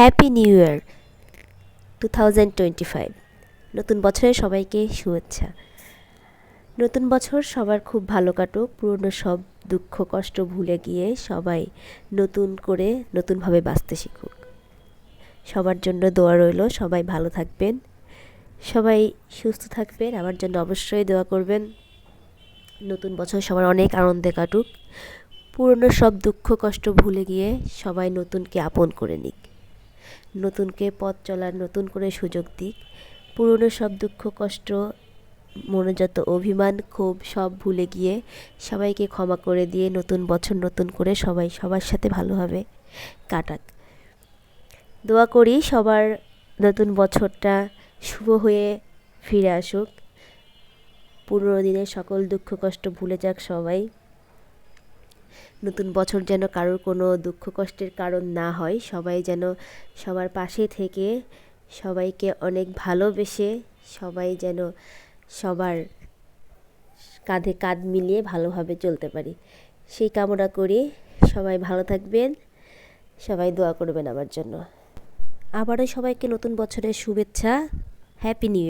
Happy new year two thousand twenty five নতুন বছরে সবাইকে শুভেচ্ছা। নতুন বছর সবার খুব ভালো কাটুক, পুরনো সব দুঃখ, কষ্ট ভুলে গিয়ে সবাই নতুন করে নতুনভাবে বাঁচতে শিখুক। সবার জন্য দোয়া রইল, সবাই ভালো থাকবেন। সবাই সুস্থ থাকবেন, আমার জন্য অবশ্যই দোয়া করবেন। নতুন বছর সবার অনেক আনন্দে কাটুক। পুরনো সব দুঃখ, কষ্ট ভুলে গিয়ে সবাই নতুনকে আপন করে নিক। নতুনকে পথ চলার নতুন করে সুযোগ দিক। পুরনো সব দুঃখ, কষ্ট মনে যত অভিমান, ক্ষোভ, সব ভুলে গিয়ে সবাইকে ক্ষমা করে দিয়ে নতুন বছর নতুন করে সবাই সবার সাথে ভালোভাবে কাটাক। দোয়া করি সবার নতুন বছরটা শুভ হয়ে ফিরে আসুক। পুরনো দিনের সকল দুঃখ, কষ্ট ভুলে যাক সবাই। নতুন বছর যেন কারোর কোনো দুঃখ কষ্টের কারণ না হয়। সবাই যেন সবার পাশে থেকে সবাইকে অনেক ভালোবেসে সবাই যেন সবার কাঁধে কাঁধ মিলিয়ে ভালোভাবে চলতে পারি। সেই কামনা করি সবাই ভালো থাকবেন। সবাই দোয়া করবেন আমার জন্য। আবারও সবাইকে নতুন বছরের শুভেচ্ছা। Happy new